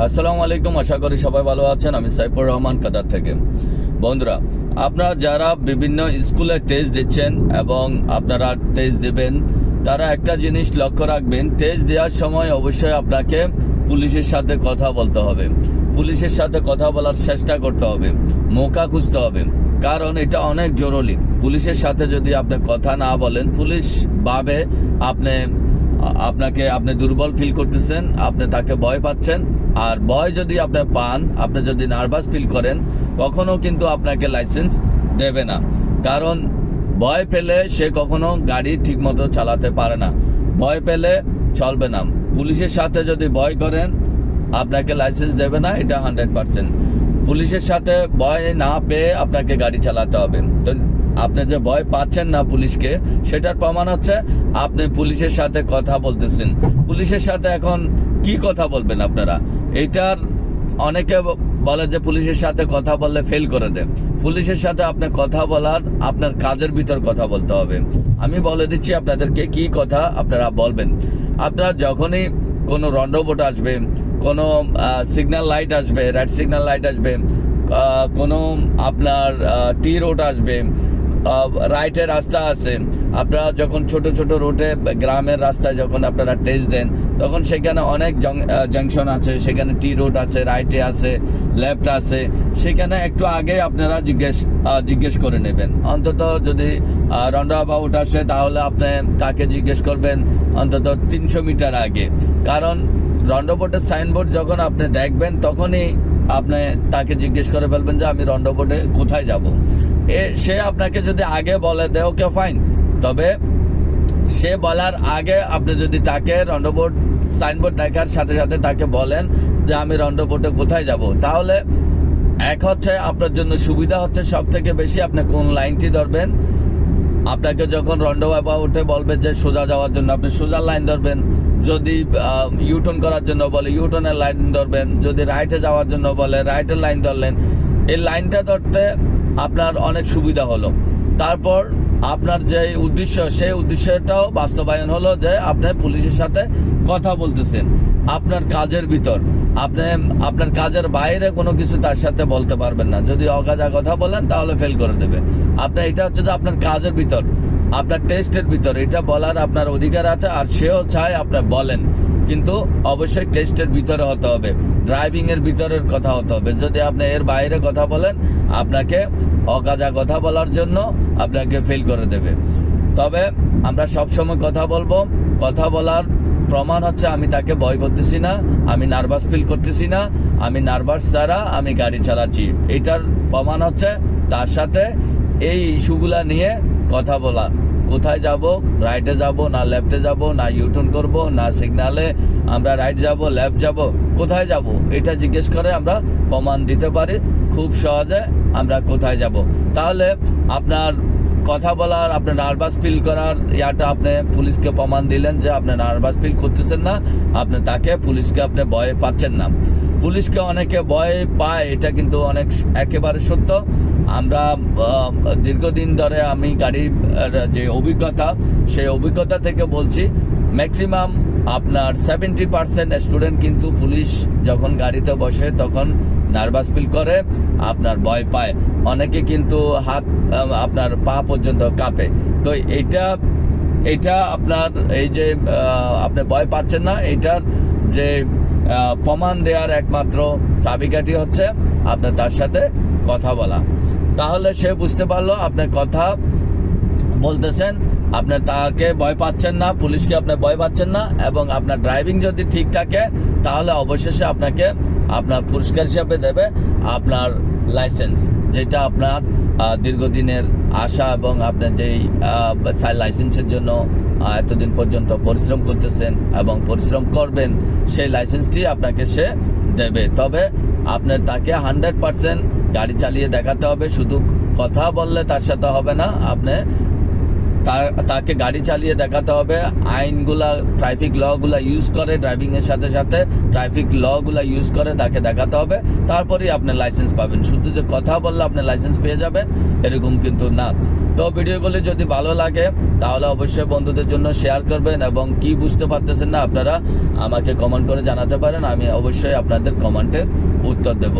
আসসালামু আলাইকুম, আশা করি সবাই ভালো আছেন। আমি সাইফুর রহমান কাদার থেকে। বন্ধুরা, আপনারা যারা বিভিন্ন স্কুলে টেস্ট দিচ্ছেন এবং আপনারা টেস্ট দেবেন, তারা একটা জিনিস লক্ষ্য রাখবেন টেস্ট দেওয়ার সময় অবশ্যই আপনাকে পুলিশের সাথে কথা বলতে হবে। পুলিশের সাথে কথা বলার চেষ্টা করতে হবে, মৌকা খুঁজতে হবে, কারণ এটা অনেক জরুরি। পুলিশের সাথে যদি আপনি কথা না বলেন, পুলিশ ভাবে আপনি আপনাকে আপনি দুর্বল ফিল করতেছেন, আপনি তাকে ভয় পাচ্ছেন, আর ভয় যদি আপনি পান, আপনি যদি নার্ভাস ফিল করেন, কখনো কিন্তু আপনাকে লাইসেন্স দেবে না। কারণ ভয় পেলে সে কখনো গাড়ি ঠিকমতো চালাতে পারে না। ভয় পেলে চলবে না। পুলিশের সাথে যদি ভয় করেন, আপনাকে লাইসেন্স দেবে না, এটা হান্ড্রেড পার্সেন্ট পুলিশের সাথে ভয় না পেয়ে আপনাকে গাড়ি চালাতে হবে। তো আপনি যে ভয় পাচ্ছেন না পুলিশকে, সেটার প্রমাণ হচ্ছে আপনি পুলিশের সাথে কথা বলতেছেন। পুলিশের সাথে এখন কি কথা বলবেন আপনারা? এটার অনেকে বলে যে পুলিশের সাথে কথা বললে ফেল করে দেন। পুলিশের সাথে আপনি কথা বলার, আপনার কাজের ভিতর কথা বলতে হবে। আমি বলে দিচ্ছি আপনাদেরকে কি কথা আপনারা বলবেন। আপনারা যখনই কোনো রন্ডবোট আসবে, কোনো সিগন্যাল লাইট আসবে রেড সিগন্যাল লাইট আসবে কোনো আপনার টি রোড আসবে রাইটের রাস্তা আছে। আপনারা যখন ছোট ছোট রোডে গ্রামের রাস্তায় যখন আপনারা টেস্ট দেন, তখন সেখানে অনেক জাংশন আছে। সেখানে টি রোড আছে রাইটে আছে লেফট আছে। সেখানে একটু আগে আপনারা জিজ্ঞেস জিজ্ঞেস করে নেবেন। অন্তত যদি রন্ডা আবাউট আসে, তাহলে আপনি তাকে জিজ্ঞেস করবেন? অন্তত তিনশো মিটার আগে। কারণ রন্ডবোর্ডের সাইনবোর্ড যখন আপনি দেখবেন, তখনই আপনি তাকে জিজ্ঞেস করে ফেলবেন যে, আমি রন্ডবোর্ডে কোথায় যাব? সে আপনাকে যদি আগে বলে দেয় ওকে ফাইন তবে সে বলার আগে আপনি যদি তাকে রন্ডবোর্ড সাইনবোর্ড দেখার সাথে সাথে তাকে বলেন যে আমি রন্ডবোর্ডে কোথায় যাব, তাহলে এক হচ্ছে আপনার জন্য সুবিধা হচ্ছে সব থেকে বেশি আপনি কোন লাইনটি ধরবেন। আপনাকে যখন রন্ডোবাবা উঠে বলবে যে সোজা যাওয়ার জন্য আপনি সোজা লাইন ধরবেন, যদি ইউটার্ন করার জন্য বলে ইউটার্নের লাইন ধরবেন, যদি রাইটে যাওয়ার জন্য বলে রাইটের লাইন ধরলেন, এই লাইনটা ধরতে আপনার অনেক সুবিধা হলো। তারপর আপনার যে উদ্দেশ্য, সেই উদ্দেশ্যটাও বাস্তবায়ন হলো যে আপনি পুলিশের সাথে কথা বলতেছেন। আপনার কাজের ভিতর, আপনি, আপনার কাজের বাইরে কোনো কিছু তার সাথে বলতে পারবেন না। যদি অগাজা কথা বলেন তাহলে ফেল করে দেবে। আপনার এটা হচ্ছে যে আপনার কাজের ভিতর, আপনার টেস্টের ভিতর, এটা বলার আপনার অধিকার আছে আর সেও চায় আপনি বলেন। কিন্তু অবশ্যই টেস্টের ভিতরে হতে হবে। ড্রাইভিং এর ভিতরের কথা হতে হবে। যদি আপনি এর বাইরে কথা বলেন, আপনাকে অগাজা কথা বলার জন্য আপনাকে ফেল করে দেবে। তবে আমরা সব সময় কথা বলব। কথা বলার প্রমাণ হচ্ছে আমি তাকে ভয় করতেছি না, আমি নার্ভাস ফিল করতেছি না, আমি নার্ভাস ছাড়া আমি গাড়ি চালাচ্ছি। এটার প্রমাণ হচ্ছে তার সাথে এই ইস্যুগুলা নিয়ে কথা বলা। কোথায় যাব? রাইটে যাব না লেফটে যাব, না ইউটার্ন করব, না সিগনালে আমরা রাইট যাব লেফট যাব, কোথায় যাব? এটা জিজ্ঞেস করে আমরা প্রমাণ দিতে পারি। খুব সহজে আমরা কোথায় যাব। তাহলে আপনার কথা বলার, আপনার নার্ভাস ফিল করার ইয়াটা আপনি পুলিশকে প্রমাণ দিলেন যে আপনি নার্ভাস ফিল করতেছেন না। আপনি তাকে পুলিশকে আপনি ভয় পাচ্ছেন না। পুলিশকে অনেকে ভয় পায়, এটা কিন্তু অনেক একেবারে সত্য। আমরা দীর্ঘদিন ধরে আমি গাড়ির যে অভিজ্ঞতা, সেই অভিজ্ঞতা থেকে বলছি ম্যাক্সিমাম আপনার সেভেন্টি পার্সেন্ট স্টুডেন্ট কিন্তু পুলিশ যখন গাড়িতে বসে তখন নার্ভাস ফিল করে, আপনার ভয় পায়। অনেকে কিন্তু হাত আপনার পা পর্যন্ত কাঁপে। তো এইটা এটা আপনার এই যে আপনি ভয় পাচ্ছেন না, এটার যে প্রমাণ দেওয়ার একমাত্র চাবিকাঠি হচ্ছে আপনার তার সাথে কথা বলা। তাহলে সে বুঝতে পারল আপনার কথা বলতেছেন। আপনি তাকে ভয় পাচ্ছেন না, পুলিশকে আপনি ভয় পাচ্ছেন না, এবং আপনার ড্রাইভিং যদি ঠিক থাকে, তাহলে অবশেষে আপনাকে আপনার পুরস্কার হিসাবে দেবে আপনার লাইসেন্স যেটা আপনার দীর্ঘদিনের আশা এবং আপনি যেই লাইসেন্সের জন্য এতদিন পর্যন্ত পরিশ্রম করতেছেন এবং পরিশ্রম করবেন, সেই লাইসেন্সটি আপনাকে সে দেবে। তবে আপনার তাকে হান্ড্রেড পার্সেন্ট গাড়ি চালিয়ে দেখাতে হবে, শুধু কথা বললে তার সাথে হবে না, আপনি তাকে গাড়ি চালিয়ে দেখাতে হবে, আইনগুলা ট্রাফিক লগুলা ইউজ করে ড্রাইভিং এর সাথে সাথে ট্রাফিক লগুলা ইউজ করে তাকে দেখাতে হবে, তারপরেই আপনি লাইসেন্স পাবেন। শুধু যে কথা বললে আপনি লাইসেন্স পেয়ে যাবেন, এরকম কিন্তু না। তো ভিডিওগুলি যদি ভালো লাগে, তাহলে অবশ্যই বন্ধুদের জন্য শেয়ার করবেন এবং কি বুঝতে পারতেছেন না আপনারা, আমাকে কমেন্ট করে জানাতে পারেন, আমি অবশ্যই আপনাদের কমেন্টের উত্তর দেব।